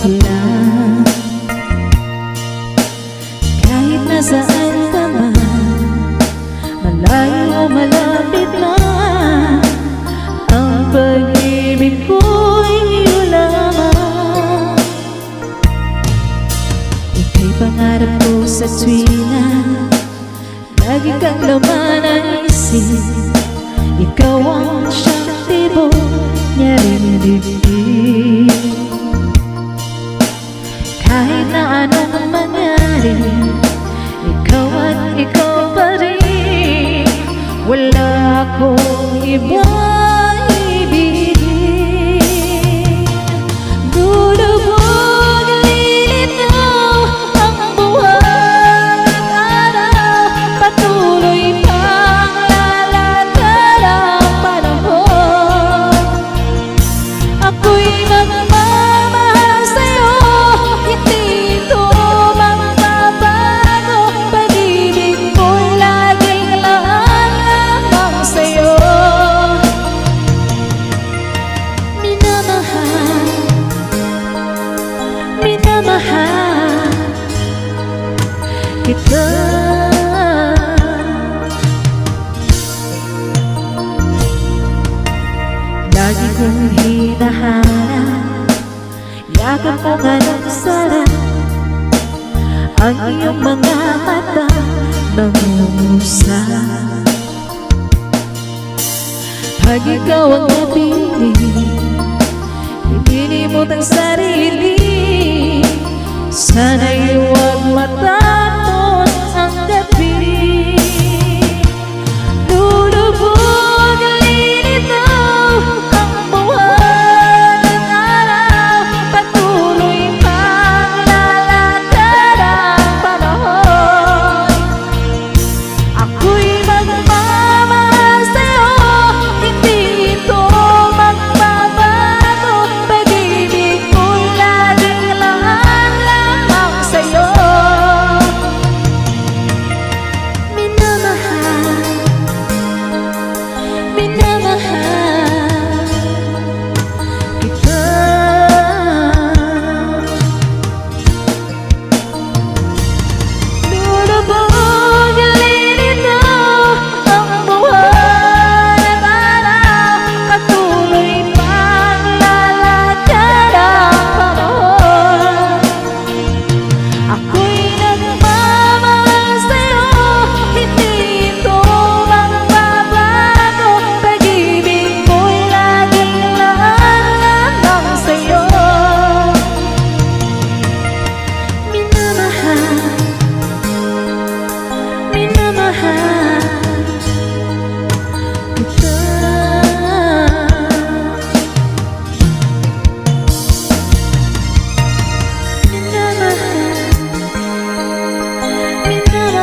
ko lang Kahit nasaan ka man Malayo malapit na Ang pag-ibig ko'y ko sa tuwina Lagi kang laman ang Ikaw ang siyang tibo Niya rin dibdib Kita. Lagi kong hinahanap Yakap mo nga ng sarap Ang iyong mga mata Nangungusap Pag ikaw ang napili Hindi ang sarili. Sana'y huwag mata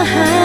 海